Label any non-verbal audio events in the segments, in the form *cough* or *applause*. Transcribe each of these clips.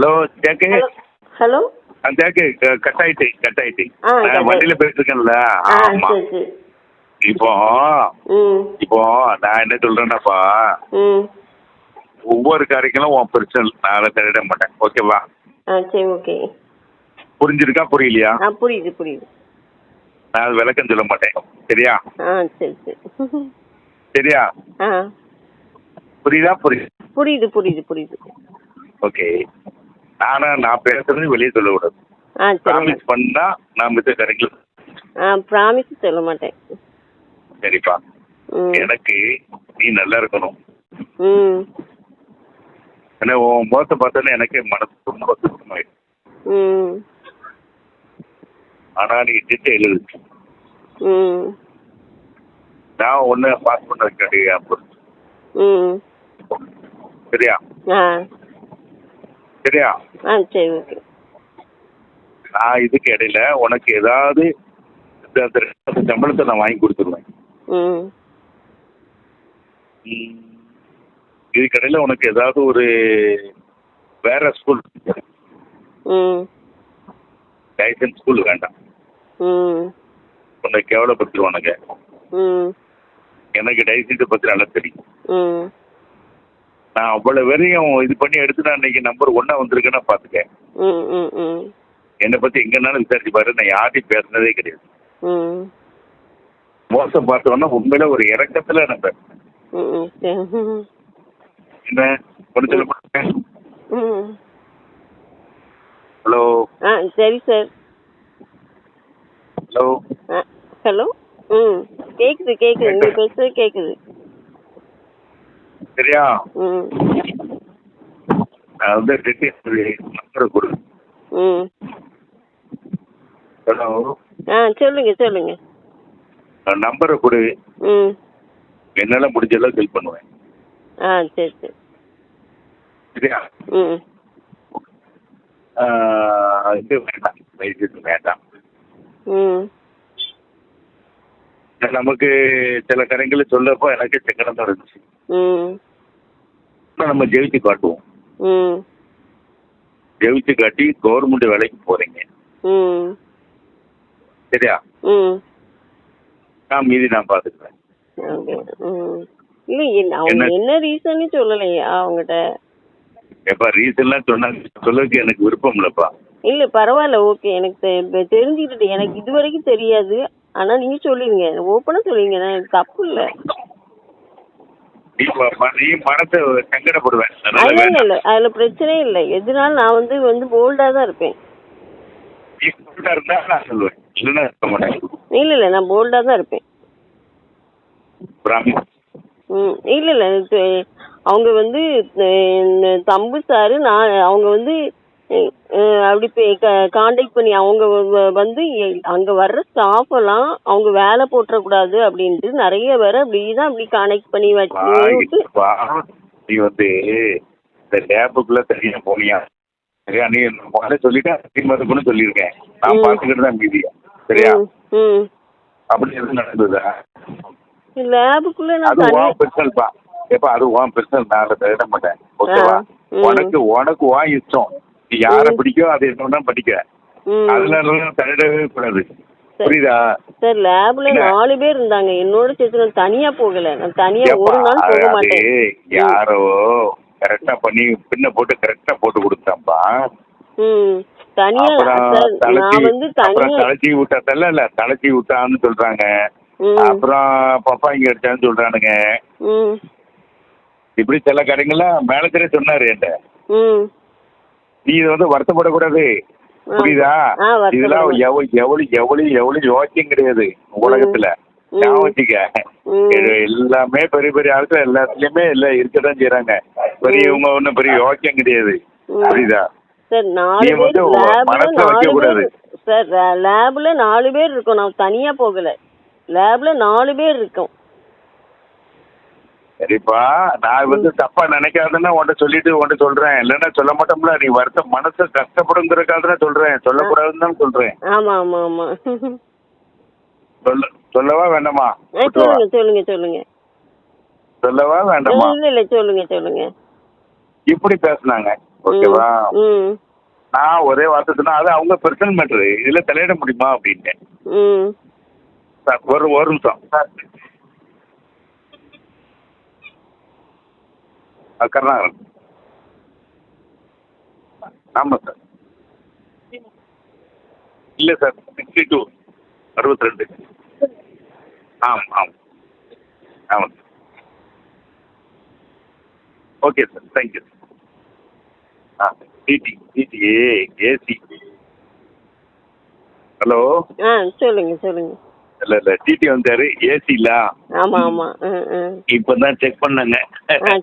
Hello கேக்கு hello கேக்கு cut ஆயிட்டு கட் ஆயிட்டு. வண்டியில போயிட்டு இருக்கேன்ல ஆமா. இப்போ இப்போ நான் என்ன சொல்றேன்னாப்பா ஒவ்வொரு காரியங்களும் உன் பிரச்சனை நான் தள்ளிட மாட்டேன். ஓகேவா? சரி ஓகே. புரிஞ்சிருக்கா புரியலையா? புரியுது புரியுது. நான் விளக்கம் சொல்ல மாட்டேன். சரியா? ஆ சரி சரி. சரியா? புரியுதா புரியுது? புரியுது புரியுது புரியுது. ஓகே. ஆனா நான் பேசுறது வெளியே சொல்லக்கூடாது. ஆ சரி. ப்ராமிஸ் பண்ணா நான் மித்த கரெக்டில் ஆ ப்ராமிஸ் சொல்ல மாட்டேன். சரிப்பா. ம். எனக்கு நீ நல்லா இருக்கணும். ம். ஏன்னா உன் முகத்தை பார்த்தோன்னே எனக்கு மனசு ரொம்ப கஷ்டமாயிடும் ம். ஆனா நீ திட்ட எழுது. ம். நான் ஒன்று பாஸ் பண்ண கிடையாது ம். சரியா? ஆ. சரியா? ஆ சரி ஓகே. நான் இதுக்கு இடையில உனக்கு ஏதாவது சம்பளத்தை நான் வாங்கி கொடுத்துருவேன். ம். ம். இதுக்கு இடையில உனக்கு ஏதாவது ஒரு வேற ஸ்கூல் லைசன்ஸ் ஸ்கூல் வேண்டாம். உன்னை கேவலப்படுத்திடுவானுங்க. எனக்கு டைசன்ஸை பற்றி நல்லா தெரியும். நான் அவ்வளவு வரையும் இது பண்ணி எடுத்து நான் இன்னைக்கு நம்பர் ஒன்னா வந்திருக்கேன்னா ம் என்னை பற்றி எங்கன்னாலும் விசாரிச்சு பாரு. நான் யார்ட்டையும் பேசுனதே கிடையாது. மோசம் பார்த்தோன்னா உண்மையில ஒரு இறக்கத்துல நான் சரி என்ன? ஒன்று சொல்ல ஹலோ? சரி சார். ஹலோ? ஹலோ? ம். கேட்குது கேட்குது நீங்கள் பேசுறது கேட்குது சரியா? ம். நான் வந்து டெட்டிஸ் நம்பரை கொடு ம். ஹலோ. ஆ சொல்லுங்க சொல்லுங்க. நம்பரை கொடு. ம். என்னால் முடிஞ்செல்லாம் ஹெல்ப் பண்ணுவேன். ஆ சரி சரி. சரியா? ம். இது வேண்டாம். லைசன்ஸ் வேண்டாம். ம். நமக்கு சில கரைகளை சொல்லப்போ எனக்கு சங்கடம் தான் இருந்துச்சு. ம். ஆனா நம்ம ஜெயிச்சு காட்டுவோம். ஜெயிச்சு காட்டி கவர்மெண்ட் வேலைக்கு போறீங்க. சரியா? நான் மீதி நான் ம். இல்லை அவங்க என்ன? ரீசன்னு சொல்லலையா அவங்ககிட்ட. எப்பா ரீசன்லாம் சொன்னாங்க. சொல்லதுக்கு எனக்கு விருப்பம் இல்லைப்பா. இல்லை பரவாயில்ல ஓகே. எனக்கு தெரிஞ்சுக்கிட்டு எனக்கு இது வரைக்கும் தெரியாது. ஆனால் நீங்கள் சொல்லிடுங்க ஓப்பனாக சொல்லிடுங்க நான் எனக்கு தப்பு இல்லை. நீ மனசை சங்கடப்படுவேன். வேண்டாம். இல்லை அதில் இல்லை. எதுனாலும் நான் வந்து வந்து தான் இருப்பேன். நீ இருந்தா நான் சொல்லுவேன். இல்லைன்னா இருக்க மாட்டேன். இல்லை இல்லை நான் போல்டாக தான் இருப்பேன். பிராமிஸ் ம் இல்லை இல்லை அவங்க வந்து தம்பு சாரு நான் அவங்க வந்து அப்படி காண்டாக்ட் பண்ணி அவங்க வ- வந்து அங்க வர்ற ஸ்டாஃப் எல்லாம் அவங்க வேலை போட்டுறக்கூடாது அப்படின்ட்டு நிறைய பேரை அப்படி தான் அப்படி காண்டாக்ட் பண்ணி வச்சு வந்து இந்த லேபுக்குள்ள தனியா போனியா? சரியா? நீ முதல்ல சொல்லிட்டா மதுக்குன்னு சொல்லியிருக்கேன். நான். பார்த்துக்கிட்டு தான் மீதியா சரியா? அப்படி எதுவும் நடந்ததா? லேபுக்குள்ள அது உன் பெர்சனல் பா எப்ப அது உன் பெர்சனல் நான் தவிர மாட்டேன். ஓகேவா. உனக்கு உனக்கு உன் இஷ்டம். யார. பிடிக்கோ அதை என்ன படிக்க அதுல தவிரவே கூடாது. புரியுதா? சார் லேப்ல. நாலு பேர் இருந்தாங்க. என்னோட சேர்த்து நான் தனியா போகல. நான் தனியா ஒரு நாள் போக மாட்டேன். யாரோ கரெக்டா பண்ணி பின்ன போட்டு கரெக்டா போட்டு கொடுத்தாப்பா தனியா நான் வந்து தனியா தலைச்சி விட்டாத்தல்ல இல்ல தலைச்சி விட்டான்னு சொல்றாங்க. அப்புறம் பப்பா இங்க அடிச்சான்னு சொல்றானுங்க. இப்படி சில கடைகள்ல மேனேஜரே சொன்னாரு ம். நீ இது வந்து வருத்தப்படக்கூடாது. புரியுதா? இதெல்லாம். எவ்வளவு எவ்வளவு எவ்வளவு எவ்வளவு யோக்கியம் கிடையாது உலகத்துல. ஞாபகம் எல்லாமே பெரிய பெரிய ஆட்கள் எல்லாத்துலயுமே இல்ல இருக்கதான் செய்யறாங்க பெரியவங்க ஒண்ணும் பெரிய யோக்கியம் கிடையாது. புரியுதா? நீ வந்து மனசுல நாலு வைக்கக்கூடாது. பேர் சார் லேப்ல நாலு பேர் இருக்கோம். நான் தனியா போகல. லேப்ல நாலு பேர் இருக்கோம். சரிப்பா. நான் வந்து தப்பா நினைக்காதுன்னா உன்ட்ட சொல்லிட்டு உன்ட்ட சொல்றேன். இல்லைன்னா சொல்ல மாட்டோம்ல. நீ வருத்தம் மனசு கஷ்டப்படுங்கிறதுக்காக தான் சொல்றேன். சொல்லக்கூடாதுன்னு தான் சொல்றேன். ஆமா ஆமா ஆமா. சொல்ல சொல்லவா வேண்டாமா? சொல்லுங்க சொல்லுங்க சொல்லுங்க. சொல்லவா வேண்டாமா? இல்ல இல்ல சொல்லுங்க சொல்லுங்க. இப்படி பேசுனாங்க. ஓகேவா? நான் ஒரே வார்த்தை சொன்னா அது அவங்க பர்சனல் மேட்ரு இதுல தலையிட முடியுமா? சார் ஒரு ஒரு நிமிஷம் சார் ஆ, கருணாகரன். ஆமாம் சார். இல்லை சார் சிக்ஸ்டி டூ அறுபத்தி ரெண்டு ஆம். ஆம் ஆமாம் sir. Okay sir thank you sir ah DD DD ஏ ஏசி ஹலோ ஆ சொல்லுங்கள் சொல்லுங்கள் இல்லை இல்லை. டிடி வந்தாரு. ஏசி இல்ல ஆமா ஆமா. ம் ம் இப்போ தான் செக் பண்ணேங்க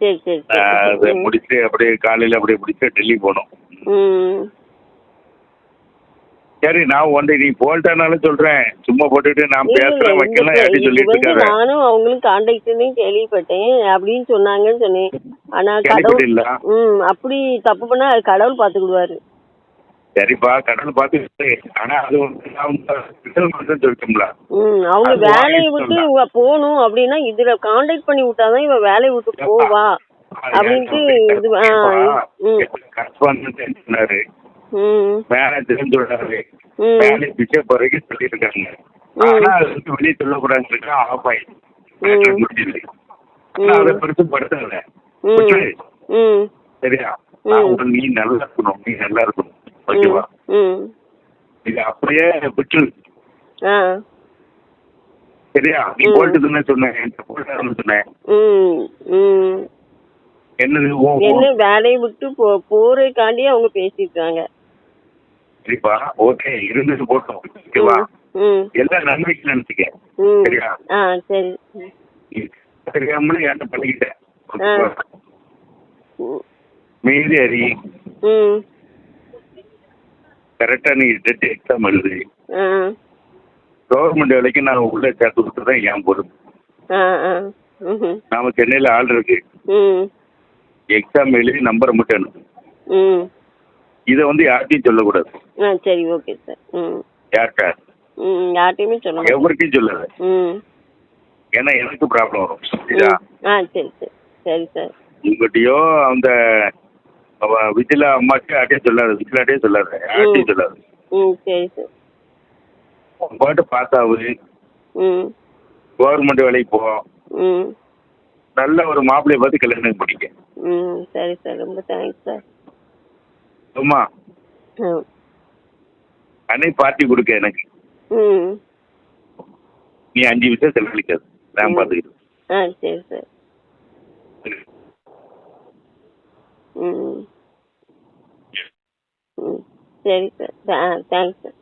சரி சரி அதை. முடிச்சு அப்படியே காலையில் அப்படியே முடிச்சு டெல்லி போனோம். சரி நான் ஒன்று நீ போல்ட்டானாலும் சொல்கிறேன் சும்மா போட்டுட்டு நான் இது வைக்கலாம் இது சொல்லிட்டு இருக்காரு நானும் அவங்களும் கான்டாக்ட்னு கேள்விப்பட்டேன். அப்படின்னு சொன்னாங்கன்னு சொன்னேன். ஆனா கடவுள் அப்படி தப்பு பண்ணா அது கடவுள் பாத்துக்கிடுவாரு சரிப்பா கடவுள் பார்த்து ஆனால் அது சொல்லிட்டோம்ல. ம் அவங்க வேலையை விட்டு. இவ போகணும் அப்படின்னா இதுல கான்டாக்ட் பண்ணி விட்டாதான் இவ வேலையை விட்டு போவா அப்படின்ட்டு இது சொன்னாரு. மேனேஜர் சொல்றாரு ம். வேலை பிக்கப் வரைக்கும் சொல்லியிருக்காங்க. ஆனா அது வந்து வெளியே சொல்லக்கூடாதுன்னு ஆஃப் ஆயிடுச்சு முடிஞ்சது ஆனா அதை பெருசு படுத்தல சரியா? நீ நல்லா இருக்கணும் நீ நல்லா இருக்கணும். ஓகேவா இது அப்படியே விட்டு ஆ. சரியா? நீ ம். போல்ட்டு தானே சொன்னேன். சொன்னேன். என்னது. என்ன வேலையை விட்டு போ போறதுக்காண்டி அவங்க பேசிருக்காங்க சரிப்பா. ஓகே இருந்துட்டு போட்டோம். ஓகேவா எல்லாம் நன்மைக்கு நினைச்சுக்க சரியா? சரி. தெரியாமலே என்கிட்ட பண்ணிக்கிட்டேன். மீதி அறி கரெக்டா நீ டெட் எக்ஸாம் எழுது. கவர்மெண்ட் வேலைக்கு நான் உள்ள சேர்த்து கொடுத்துதான் என் பொறுப்பு ஆ ஆ. ம் நாம சென்னையில ஆள் இருக்கு. எக்ஸாம் எழுதி நம்பரை மட்டும் அனுப்பு. இதை வந்து யார்ட்டையும் சொல்லக்கூடாது. சரி ஓகே சார் யார்கிட்ட? யார்ட்டையுமே சொல்ல எவருக்கும் சொல்லாத ஏன்னா எனக்கு ப்ராப்ளம் வரும். சரியா? சரி சரி. சரி சார் உங்ககிட்டயோ அந்த அவ விஜிலா அம்மாட்டே யார்ட்டையும் சொல்லாது விஜிலாட்டே சொல்லாத யார்ட்டையும் சொல்லாது. ம் சரி சார். பாட்டு பாஸ் ஆகுது ம். கவர்மெண்ட் வேலைக்கு போ. ம். நல்ல ஒரு மாப்பிள்ளைய பார்த்து கல்யாணம் பண்ணிக்க ம் சரி சார். ரொம்ப தேங்க்ஸ் சார் சும்மா ம் அன்னைக்கு பார்ட்டி கொடுக்க எனக்கு. ம். நீ அஞ்சு விஷயம் செலவழிக்காது. நான் ம். பார்த்துக்கிட்டு ஆ சரி சார். ம். ம். சரி சார். ஆ தேங்க்ஸ் சார்.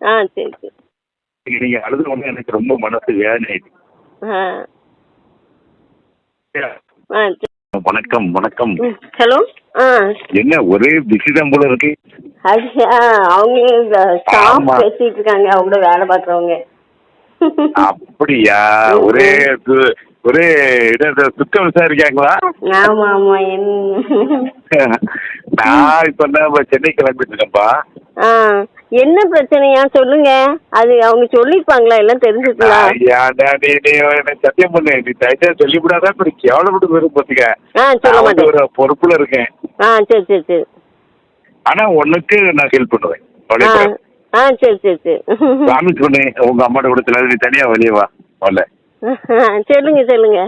ஆ சரி சரி. நீங்க அழுது ஒண்ணு எனக்கு ரொம்ப மனசு வேதனை. ஆ. ஆ சரி. வணக்கம் வணக்கம். ம் ஹலோ? ஆ. என்ன ஒரே பிஸி தான் போல இருக்கு? அது ஆ அவங்க ஸ்டாஃப் ஆமா. பேசிட்டு இருக்காங்க. அவங்க வேலை பார்க்குறவங்க. அப்படியா? ஒரே ஒரே இது சுத்தம் விசாரிக்காங்களா? ஆமா ஆமா *laughs* நான் இப்ப தான் சென்னை கிளம்பிட்டு இருக்கேன்ப்பா ஆ என்ன பிரச்சனையா? சொல்லுங்க. அது அவங்க சொல்லிருப்பாங்களா எல்லாம் தெரிஞ்சுக்கலாம் சத்தியம் பண்ணு. நீ தயச்சா சொல்லிவிடாதான் இப்ப கேவலப்பட்டு வரும் பாத்துக்க. நான் ஒரு பொறுப்புல இருக்கேன். ஆ சரி சரி சரி. ஆனா உனக்கு நான் ஹெல்ப் பண்ணுவேன். ஆ சரி சரி சரி. ப்ராமிஸ் பண்ணு உங்க அம்மாட்ட கூட நீ தனியா வெளியே வா. வரல. *laughs* சொல்லுங்க சொல்லுங்க.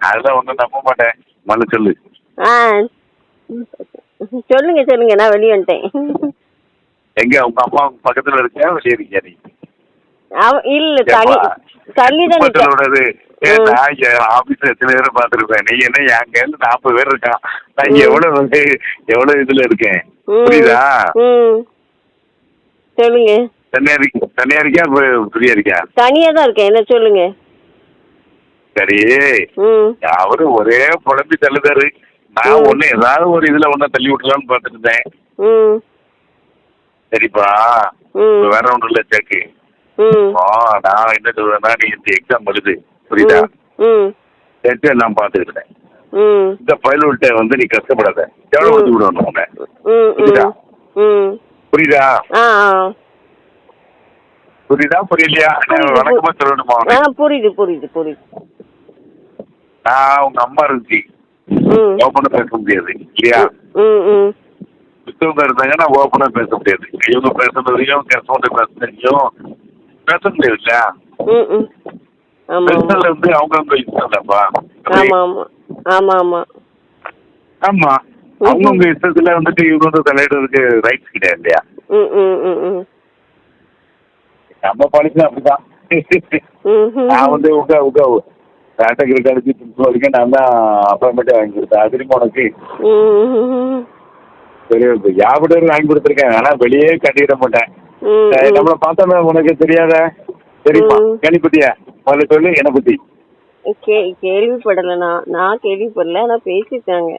அதெல்லாம் ஒண்ணும் நம்ப மாட்டேன் மல்ல சொல்லு. ஆ. சொல்லுங்க சொல்லுங்க நான் வெளியே வந்துட்டேன். எங்க உங்க அம்மா பக்கத்துல இருக்கியா வெளியே இருக்கியா நீ? அவ இல்ல தள்ளி தள்ளி தான் குடும்பத்துல நிக்க. உள்ளது ஏ, ம். நான் ஆபீஸ்ல எத்தனை பேரை பார்த்திருப்பேன்? நீ என்ன என் கையில நாற்பது பேர் இருக்கான். நான். எவ்வளவு வந்து எவ்வளவு இதுல இருக்கேன். புரியுதா? சொல்லுங்க. தனியா இருக்க தனியா இருக்கியா ஃப்ரீயா இருக்கியா? தனியா தான் இருக்கேன். என்ன சொல்லுங்க? சரி. ம். அவரு ஒரே புலம்பி தள்ளுதாரு. நான். ஒண்ணு ஏதாவது ஒரு இதுல ஒண்ணு தள்ளி விட்டுலாம்னு பார்த்துட்டு இருந்தேன் சரிப்பா. வேற ஒண்ணும் இல்ல சேக்கு நான் என்ன சொல்றேன்னா நீ இந்த எக்ஸாம் எழுது. புரியுதா? ம். சேர்த்து நான் பாத்துக்கிட்டேன் இந்த பயலுள்கிட்ட வந்து நீ கஷ்டப்படாத. எவ்வளவு விடணும் உன்னை? புரியுதா? புரியுதா? புரியுதா? புரியலையா? வணக்கமா சொல்லணுமா? புரியுது புரியுது புரியுது. நான் உங்க அம்மா இருந்துச்சு. ஓப்பனா பேச முடியாது இல்லையா? மித்தவங்க இருந்தாங்கன்னா ஓப்பனா பேச முடியாது. இவங்க பேசுனதையும் கஸ்டமர் பேசுனதையும் பேச முடியாது இல்லையா? பெருசால வந்து அவங்கவுங்க இஷ்டம் இல்லப்பா ஆமாம் ஆமாம் ஆமாம் ஆமாம் ஆமா. அவங்கவுங்க இஷ்டத்துல வந்துட்டு இவங்க வந்து தலையிடுறதுக்கு ரைட்ஸ் கிடையாது இல்லையா? நம்ம பாலிசி அப்படிதான். நான் வந்து உங்க உங்க கேட்டகரி கழிச்சு பிரின்சிபல் வரைக்கும் நான் தான் அப்பாயின்மெண்ட்டே வாங்கி கொடுத்தேன் அது தெரியுமா உனக்கு சரி யாபடர் வாங்கி கொடுத்துருக்கேன்? ஆனா வெளியே கட்டிட மாட்டேன். நம்மள பார்த்தோன்னா உனக்கு தெரியாத? தெரியுமா. கேள்விப்பட்டியா? முதல்ல சொல்லு என்னை பத்தி. கேள்விப்படலை நான். நான் கேள்விப்படல ஆனால் பேசிட்டாங்க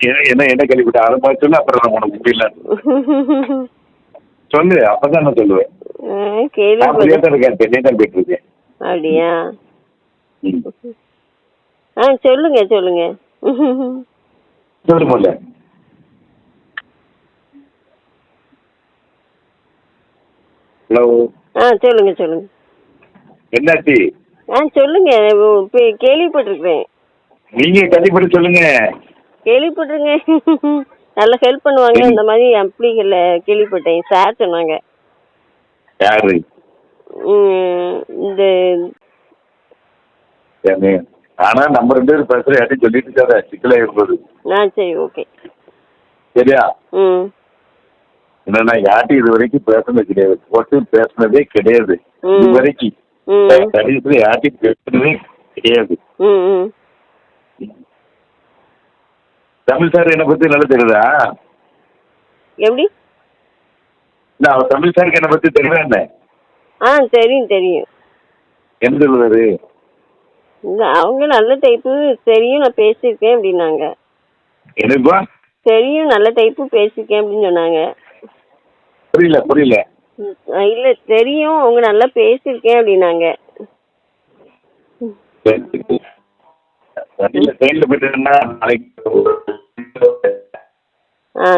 என்ன என்ன என்ன கேள்விப்பட்ட? அதை மாதிரி சொல்லு அப்புறம் உனக்கு முடியல *laughs* சொல்லு அப்பதான் நான் சொல்லுவேன். அப்படியா. ஆ சொல்லுங்க சொல்லுங்க. ஹலோ ஆ சொல்லுங்க சொல்லுங்க. என்னாச்சு? ஆ சொல்லுங்க. இப்போ கேள்விப்பட்டிருக்கிறேன். நீங்க கண்டிப்பா சொல்லுங்க. கேள்விப்பட்டிருக்கேன். *laughs* நல்லா ஹெல்ப் பண்ணுவாங்க. இந்த மாதிரி அப்ளிகல்ல கேள்விப்பட்டேன். சார் சொன்னாங்க. யாரு? இந்த? ஆனா நம்ம ரெண்டு பேரும் பேசுற யார்ட்டையும் சொல்லிட்டு இருக்காத. சிக்கலா இருப்பது ஆ சரி ஓகே. சரியா? ம். என்னன்னா யார்ட்டையும் இது வரைக்கும் பேசுனது கிடையாது. போட்டு பேசுனதே கிடையாது. இது வரைக்கும். கடைசியில் யார்ட்டையும் பேசுனதே கிடையாது. தமிழ் சார் என்னை பத்தி நல்லா தெரியுதா? எப்படி? நான் தமிழ் சாருக்கு என்னை தெரியுதா என்ன? ஆ தெரியும் தெரியும். என்ன சொல்லுவாரு? இந்த அவங்க நல்ல டைப்பு தெரியும் நான் பேசியிருக்கேன் அப்படின்னாங்க. என்னப்பா? தெரியும் நல்ல டைப்பு பேசியிருக்கேன் அப்படின்னு சொன்னாங்க. புரியல புரியல. இல்ல தெரியும் அவங்க நல்லா பேசியிருக்கேன் அப்படின்னாங்க. இல்ல ட்ரெயின்ல போயிட்டு நாளைக்கு ஆ